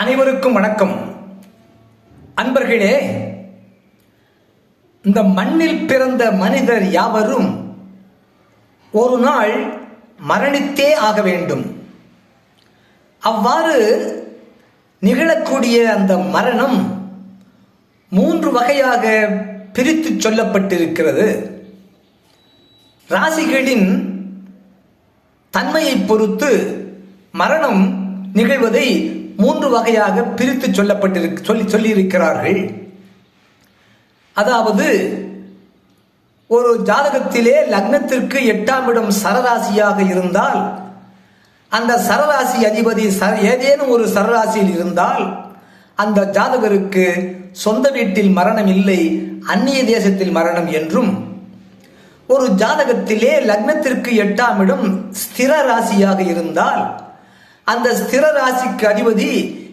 அனைவருக்கும் வணக்கம். அன்பர்களே இந்த மண்ணில் பிறந்த மனிதர் யாவரும் ஒரு நாள் மரணித்தே ஆக வேண்டும். அவ்வாறு நிகழக்கூடிய அந்த மரணம் மூன்று வகையாக பிரித்து சொல்லப்பட்டிருக்கிறது. ராசிகளின் தன்மையை பொறுத்து மரணம் நிகழ்வதை மூன்று வகையாக பிரித்து சொல்லப்பட்டிரு சொல்லி சொல்லியிருக்கிறார்கள். அதாவது ஒரு ஜாதகத்திலே லக்னத்திற்கு எட்டாம் இடம் சரராசியாக இருந்தால் அந்த சரராசி அதிபதி சர ஏதேனும் ஒரு சரராசியில் இருந்தால் அந்த ஜாதகருக்கு சொந்த வீட்டில் மரணம் இல்லை அந்நிய தேசத்தில் மரணம் என்றும் ஒரு ஜாதகத்திலே லக்னத்திற்கு எட்டாம் இடம் ஸ்திர ராசியாக இருந்தால் அந்த ஸ்திர ராசிக்கு அதிபதி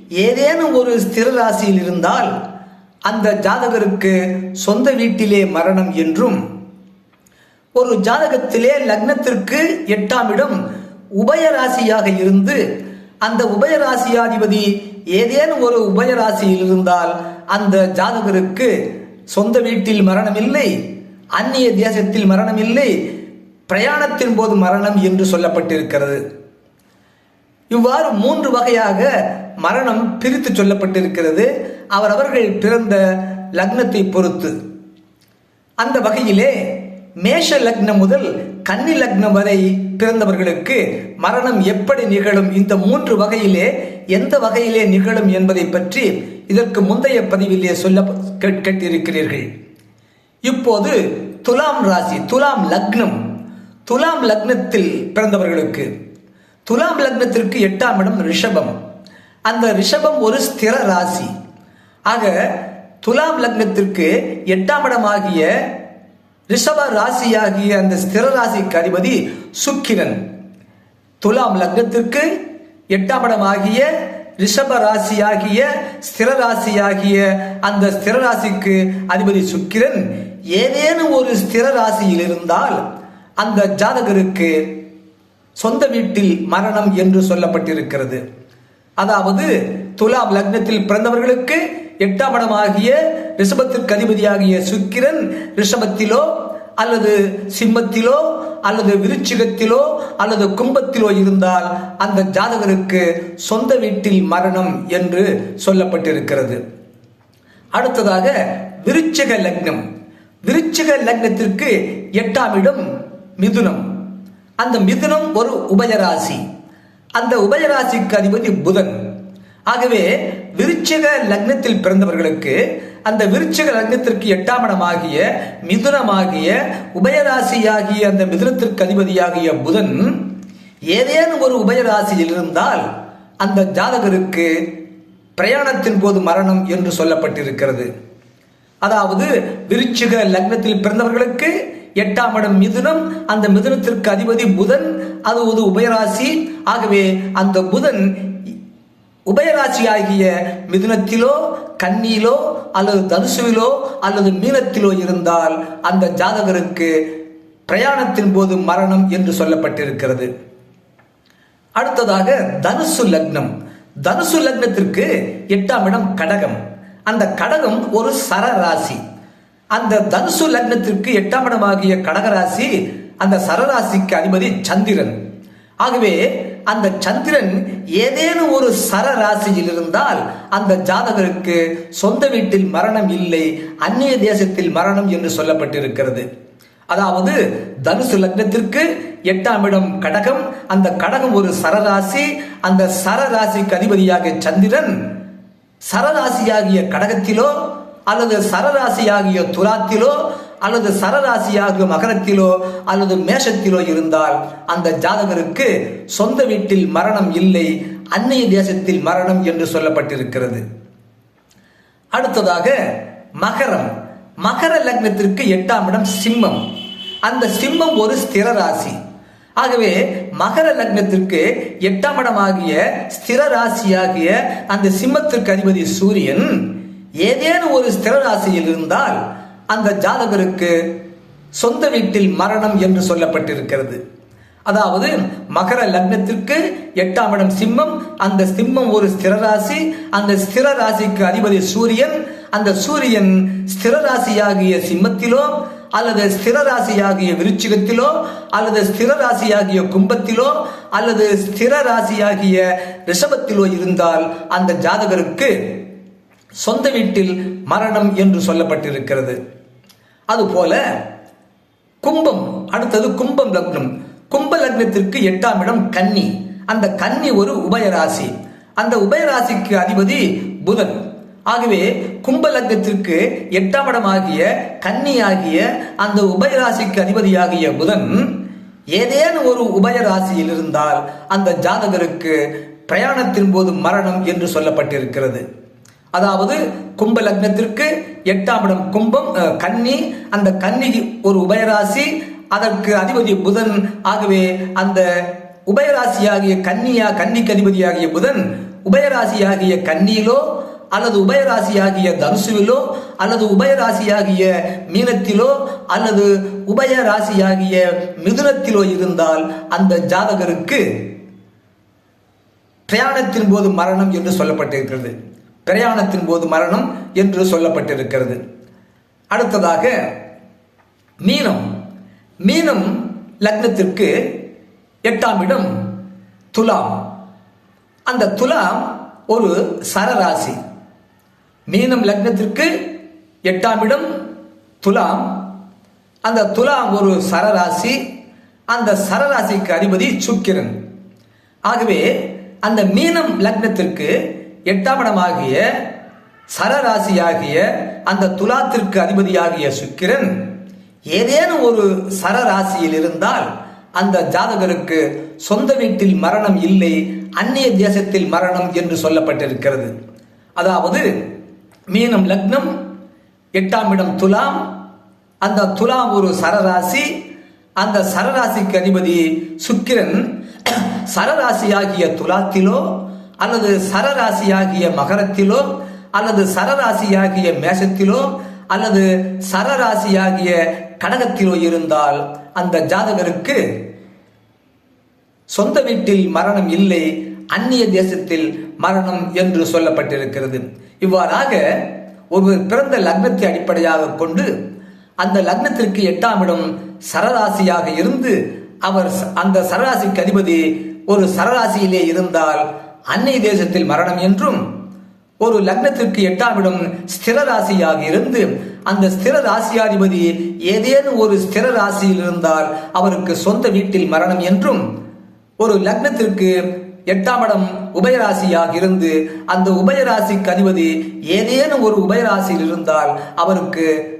ஏதேனும் ஒரு ஸ்திர ராசியில் இருந்தால் அந்த ஜாதகருக்கு சொந்த வீட்டிலே மரணம் என்றும் ஒரு ஜாதகத்திலே லக்னத்திற்கு எட்டாம் இடம் உபயராசியாக இருந்து அந்த உபயராசியாதிபதி ஏதேனும் ஒரு உபயராசியில் இருந்தால் அந்த ஜாதகருக்கு சொந்த வீட்டில் மரணம் இல்லை அந்நிய தேசத்தில் மரணம் இல்லை பிரயாணத்தின் போது மரணம் என்று சொல்லப்பட்டிருக்கிறது. இவ்வாறு மூன்று வகையாக மரணம் பிரித்து சொல்லப்பட்டிருக்கிறது. அவரவர்கள் பிறந்த லக்னத்தை பொறுத்து. அந்த வகையிலே மேஷ லக்னம் முதல் கன்னி லக்னம் வரை பிறந்தவர்களுக்கு மரணம் எப்படி நிகழும்? இந்த மூன்று வகையிலே எந்த வகையிலே நிகழும் என்பதை பற்றி இதற்கு முந்தைய பதிவிலே சொல்ல கேட்- கேட்டிருக்கிறீர்கள். இப்போது துலாம் ராசி துலாம் லக்னம். துலாம் லக்னத்தில் பிறந்தவர்களுக்கு துலாம் லக்னத்திற்கு எட்டாம் இடம் ரிஷபம். அந்த ரிஷபம் ஒரு ஸ்திர ராசி. ஆக துலாம் லக்னத்திற்கு எட்டாம் இடமாகிய ரிஷப ராசியாகிய அந்த ஸ்திர ராசிக்கு அதிபதி சுக்கிரன். துலாம் லக்னத்திற்கு எட்டாம் இடமாகிய ரிஷப ராசியாகிய ஸ்திர ராசியாகிய அந்த ஸ்திர ராசிக்கு அதிபதி சுக்கிரன் ஏதேனும் ஒரு ஸ்திர ராசியில் இருந்தால் அந்த ஜாதகருக்கு சொந்த வீட்டில் மரணம் என்று சொல்லப்பட்டிருக்கிறது. அதாவது துலாம் லக்னத்தில் பிறந்தவர்களுக்கு எட்டாம் இடமாகிய ரிஷபத்திற்கு அதிபதியாகிய சுக்கிரன் ரிஷபத்திலோ அல்லது சிம்மத்திலோ அல்லது விருச்சிகத்திலோ அல்லது கும்பத்திலோ இருந்தால் அந்த ஜாதகருக்கு சொந்த வீட்டில் மரணம் என்று சொல்லப்பட்டிருக்கிறது. அடுத்ததாக விருச்சிக லக்னம். விருச்சிக லக்னத்திற்கு எட்டாம் இடம் மிதுனம். அந்த மிதுனம் ஒரு உபயராசி. அந்த உபயராசிக்கு அதிபதி புதன். ஆகவே விருச்சிக லக்னத்தில் பிறந்தவர்களுக்கு அந்த விருச்சக லக்னத்திற்கு எட்டாம் இடமாகிய மிதுனமாகிய உபயராசியாகிய அந்த மிதுனத்திற்கு அதிபதியாகிய புதன் ஏதேனும் ஒரு உபயராசியில் இருந்தால் அந்த ஜாதகருக்கு பிரயாணத்தின் போது மரணம் என்று சொல்லப்பட்டிருக்கிறது. அதாவது விருச்சிக லக்னத்தில் பிறந்தவர்களுக்கு எட்டாம் இடம் மிதுனம். அந்த மிதுனத்திற்கு அதிபதி புதன். அது ஒரு உபயராசி. ஆகவே அந்த புதன் உபயராசியாகிய மிதுனத்திலோ கன்னியிலோ அல்லது தனுசுவிலோ அல்லது மீனத்திலோ இருந்தால் அந்த ஜாதகருக்கு பிரயாணத்தின் போது மரணம் என்று சொல்லப்பட்டிருக்கிறது. அடுத்ததாக தனுசு லக்னம். தனுசு லக்னத்திற்கு எட்டாம் இடம் கடகம். அந்த கடகம் ஒரு சர ராசி அந்த தனுசு லக்னத்திற்கு எட்டாம் இடமாகிய கடகராசி அந்த சரராசிக்கு அதிபதி சந்திரன். ஆகவே அந்த சந்திரன் ஏதேனும் ஒரு சர ராசியில் இருந்தால் அந்த ஜாதகருக்கு சொந்த வீட்டில் மரணம் இல்லை அந்நிய தேசத்தில் மரணம் என்று சொல்லப்பட்டிருக்கிறது. அதாவது தனுசு லக்னத்திற்கு எட்டாம் இடம் கடகம் அந்த கடகம் ஒரு சரராசி அந்த சரராசிக்கு அதிபதியாக சந்திரன் சரராசியாகிய கடகத்திலோ அல்லது சரராசியாகிய துலாத்திலோ அல்லது சரராசியாகிய மகரத்திலோ அல்லது மேஷத்திலோ இருந்தால் அந்த ஜாதகருக்கு சொந்த வீட்டில் மரணம் இல்லை அந்நிய தேசத்தில் மரணம் என்று சொல்லப்பட்டிருக்கிறது. அடுத்ததாக மகரம். மகர லக்னத்திற்கு எட்டாம் இடம் சிம்மம். அந்த சிம்மம் ஒரு ஸ்திர ராசி. ஆகவே மகர லக்னத்திற்கு எட்டாம் இடமாகிய ஸ்திர ராசியாகிய அந்த சிம்மத்திற்கு அதிபதி சூரியன் ஏதேனும் ஒரு ஸ்திர ராசியில் இருந்தால் அந்த ஜாதகருக்கு சொந்த வீட்டில் மரணம் என்று சொல்லப்பட்டிருக்கிறது. அதாவது மகர லக்னத்திற்கு எட்டாம் இடம் சிம்மம் அந்த சிம்மம் ஒரு ஸ்திர ராசி அந்த ஸ்திர ராசிக்கு அதிபதி சூரியன் அந்த சூரியன் ஸ்திர ராசியாகிய சிம்மத்திலோ அல்லது ஸ்திர ராசியாகிய விருச்சிகத்திலோ அல்லது ஸ்திர ராசியாகிய கும்பத்திலோ அல்லது ஸ்திர ராசியாகிய ரிஷபத்திலோ இருந்தால் அந்த ஜாதகருக்கு சொந்த வீட்டில் மரணம் என்று சொல்லப்பட்டிருக்கிறது. அதுபோல கும்பம் அடுத்தது கும்பம் லக்னம். கும்ப லக்னத்திற்கு எட்டாம் இடம் கன்னி. அந்த கன்னி ஒரு உபயராசி. அந்த உபயராசிக்கு அதிபதி புதன். ஆகவே கும்ப லக்னத்திற்கு எட்டாம் இடமாகிய கன்னி ஆகிய அந்த உபயராசிக்கு அதிபதியாகிய புதன் ஏதேனும் ஒரு உபயராசியில் இருந்தால் அந்த ஜாதகருக்கு பிரயாணத்தின் போது மரணம் என்று சொல்லப்பட்டிருக்கிறது. அதாவது கும்ப லக்னத்திற்கு எட்டாம் இடம் கும்பம் கன்னி. அந்த கன்னி ஒரு உபயராசி. அதற்கு அதிபதி புதன். ஆகவே அந்த உபயராசியாகிய கன்னியா கன்னிக்கு அதிபதியாகிய புதன் உபயராசியாகிய கன்னியிலோ அல்லது உபயராசியாகிய தனுசுவிலோ அல்லது உபயராசியாகிய மீனத்திலோ அல்லது உபயராசியாகிய மிதுனத்திலோ இருந்தால் அந்த ஜாதகருக்கு பிரயாணத்தின் போது மரணம் என்று சொல்லப்பட்டிருக்கிறது. பிரயாணத்தின் போது மரணம் என்று சொல்லப்பட்டிருக்கிறது. அடுத்ததாக மீனம். மீனம் லக்னத்திற்கு எட்டாம் இடம் துலாம். அந்த துலாம் ஒரு சரராசி. மீனம் லக்னத்திற்கு எட்டாம் இடம் துலாம். அந்த துலாம் ஒரு சரராசி. அந்த சரராசிக்கு அதிபதி சுக்கிரன். ஆகவே அந்த மீனம் லக்னத்திற்கு எட்டாம் இடமாகிய சரராசியாகிய அந்த துலாத்திற்கு அதிபதியாகிய சுக்கிரன் ஏதேனும் ஒரு சரராசியில் இருந்தால் அந்த ஜாதகருக்கு சொந்த வீட்டில் மரணம் இல்லை அந்நிய தேசத்தில் மரணம் என்று சொல்லப்பட்டிருக்கிறது. அதாவது மீனம் லக்னம் எட்டாம் இடம் துலாம். அந்த துலாம் ஒரு சரராசி அந்த சரராசிக்கு அதிபதி சுக்கிரன். சரராசியாகிய துலாத்திலோ அல்லது சரராசியாகிய மகரத்திலோ அல்லது சரராசியாகிய மேஷத்திலோ அல்லது சரராசியாகிய கடகத்திலோ இருந்தால் அந்த ஜாதகருக்கு சொந்த வீட்டில் மரணம் இல்லை அந்நிய தேசத்தில் மரணம் என்று சொல்லப்பட்டிருக்கிறது. இவ்வாறாக ஒருவர் பிறந்த லக்னத்தை அடிப்படையாக கொண்டு அந்த லக்னத்திற்கு எட்டாம் இடம் சரராசியாக இருந்து அவர் அந்த சரராசிக்கு அதிபதி ஒரு சரராசியிலே இருந்தால் அன்னை தேசத்தில் மரணம் என்றும் ஒரு லக்னத்திற்கு எட்டாம் இடம் ஸ்திர ராசியாக இருந்து அந்த ஸ்திர ராசியாதிபதி ஏதேனும் ஒரு ஸ்திர ராசியில் இருந்தால் அவருக்கு சொந்த வீட்டில் மரணம் என்றும் ஒரு லக்னத்திற்கு எட்டாம் இடம் உபயராசியாக இருந்து அந்த உபயராசிக்கு அதிபதி ஏதேனும் ஒரு உபயராசியில் இருந்தால் அவருக்கு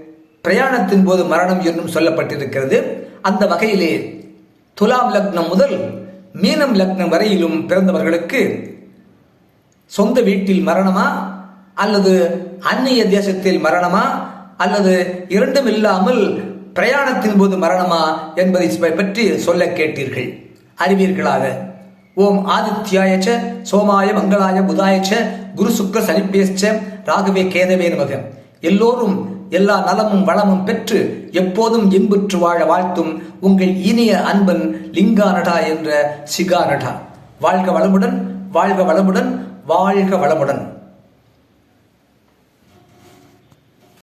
பிரயாணத்தின் போது மரணம் என்றும் சொல்லப்பட்டிருக்கிறது. அந்த வகையிலே துலாம் லக்னம் முதல் மீனம் லக்னம் வரையிலும் பிறந்தவர்களுக்கு சொந்த வீட்டில் மரணமா? அல்லது அந்நிய தேசத்தில் மரணமா? அல்லது இரண்டும் இல்லாமல் பிரயாணத்தின் போது மரணமா? என்பதை பற்றி சொல்ல கேட்டீர்கள். அறிவீர்களாக. ஓம் ஆதித்யாயச்ச சோமாய மங்களாய புதாயச்ச குரு சுக்கர சனிப்பேச்ச ராகவே கேதவே நமக. எல்லோரும் எல்லா நலமும் வளமும் பெற்று எப்போதும் இன்புற்று வாழ வாழ்த்தும் உங்கள் இனிய அன்பன் லிங்கா நடா என்ற சிகா நடா வாழ்க வளமுடன் வாழ்க வளமுடன் வாழ்க வளமுடன்.